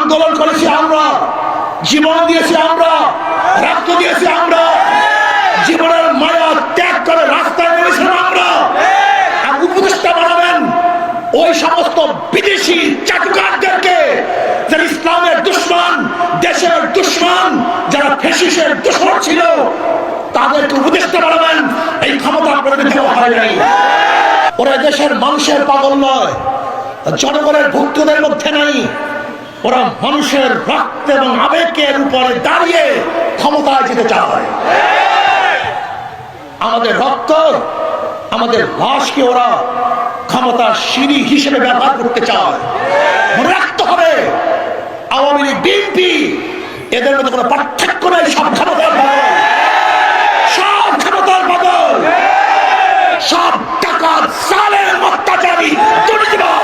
আন্দোলন করেছি আমরা। জীবন দিয়েছি আমরা। রক্ত দিয়েছি আমরা। জীবনের মায়া ত্যাগ করে রাস্তায় নেমেছিলাম আমরা। উপদেষ্টা বানাবেন ওই সমস্ত বিদেশি চাটুকারদেরকে যারা ইসলামের দুশ্মন, দেশের দুশ্মন, যারা ফেসিসের দুশ্মন ছিল, তাদেরকে উপদেষ্টা বানাবেন। এই ক্ষমতা আপনাদের দেওয়া হয় নাই। ওরা দেশের মানুষের পাগল নয়। জনগণের ভুক্তদের মধ্যে নাই। ওরা মানুষের রক্ত এবং আবেগের উপরে দাঁড়িয়ে ক্ষমতায় যেতে চায়। আমাদের রক্ত, আমাদের লাশকে ওরা ক্ষমতার সিঁড়ি হিসেবে ব্যবহার করতে চায়। মনে রাখতে হবে, আওয়ামী লীগ, বিএনপি, এদের মধ্যে কোনো পার্থক্য নেই সব ক্ষমতার বদল সব ক্ষমতার বদল সব টাকা সালের অত্যাচারী দুর্নীতিবাজ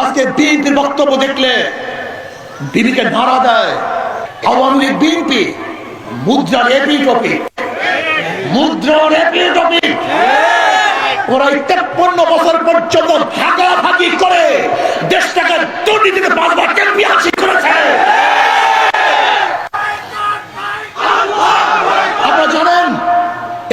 আজকে বছর পর্যন্ত ভাগাভাগি করে দেশটাকে দুর্নীতিতে বারবার করেছে আপনারা জানেন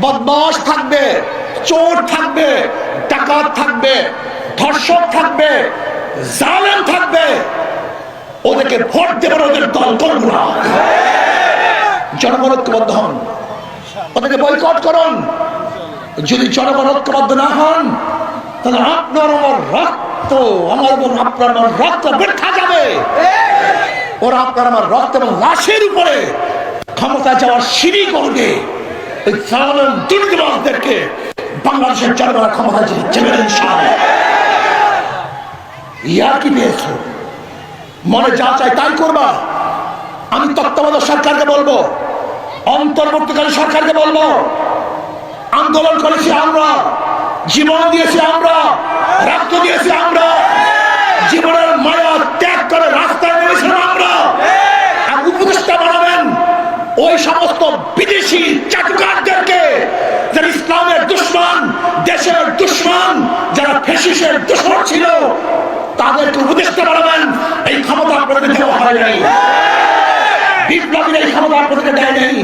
বদমাস থাকবে, চোর থাকবে, ডাকাত থাকবে, ধর্ষক থাকবে, জালেম থাকবে। ওদেরকে ভোট দেবেন ওদের দল করব না। জনগণ ঐক্যবদ্ধ হন। ওদেরকে বয়কট করুন। যদি জনগণ ঐক্যবদ্ধ না হন, তাহলে আপনার আমার রক্ত, আমার এবং আপনার আমার রক্ত বৃথা যাবে। ওরা আপনার আমার রক্ত এবং লাশের উপরে ক্ষমতা যাওয়ার সিঁড়ি করবে। দুর্নীতিবাজদেরকে বাংলাদেশের জনগণের ক্ষমতা কি পেয়েছ? মনে যা চাই তাই করবা। আমি তত্ত্বাবধায়ক সরকারকে বলব, অন্তর্বর্তীকালীন সরকারকে বলব, আন্দোলন করেছি আমরা, জীবন দিয়েছি আমরা জীবনের মায়া ত্যাগ করে রাস্তায় নেমেছিলাম আমরা আর উপদেষ্টা বানাবেন ওই সমস্ত বিদেশি চাটুকারদেরকে যারা ইসলামের দুশ্মন, দেশের দুশ্মন, যারা ফেসিসের দুশ্মন ছিল, তাদেরকে উপদেষ্টা বানাবেন এই ক্ষমতা আপনাদের দেওয়া হয় নাই। বিপ্লবীর এই ক্ষমতা আপনাদেরকে দেয় নাই।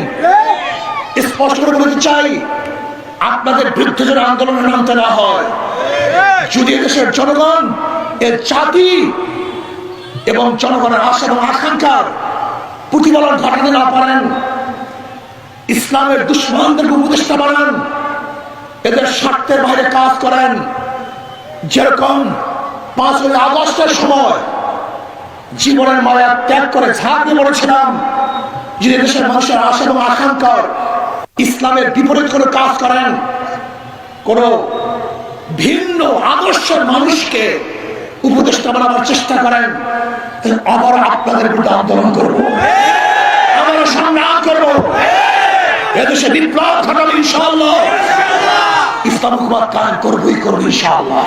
স্পষ্ট করে বলতে চাই, আপনাদের বিরুদ্ধে যেন আন্দোলনে নামতে না হয়। যদি এদেশের জনগণ, এর জাতি এবং জনগণের আশা এবং আকাঙ্ক্ষার প্রতিফলন ঘটাতে না পারেন। ইসলামের দুশ্মনদেরকে উপদেষ্টা বানান। এদের স্বার্থের বাইরে কাজ করেন। যেরকম পাঁচই আগস্টের সময় জীবনের মায়া ত্যাগ করে ঝাঁপিয়ে পড়েছিলাম যদি দেশের মানুষের আশা এবং আকাঙ্ক্ষার ইসলামের বিপরীত কোনো কাজ করেন, কোন ভিন্ন আদর্শের মানুষকে উপদেষ্টা বানাবার চেষ্টা করেন আবার আপনাদের বিরুদ্ধে আন্দোলন করব। আবার সংগ্রাম করব। এদেশে বিপ্লব ঘটাবে ইনশাআল্লাহ। ইসলাম হুকুমাত কায়েম করবই করব ইনশাআল্লাহ।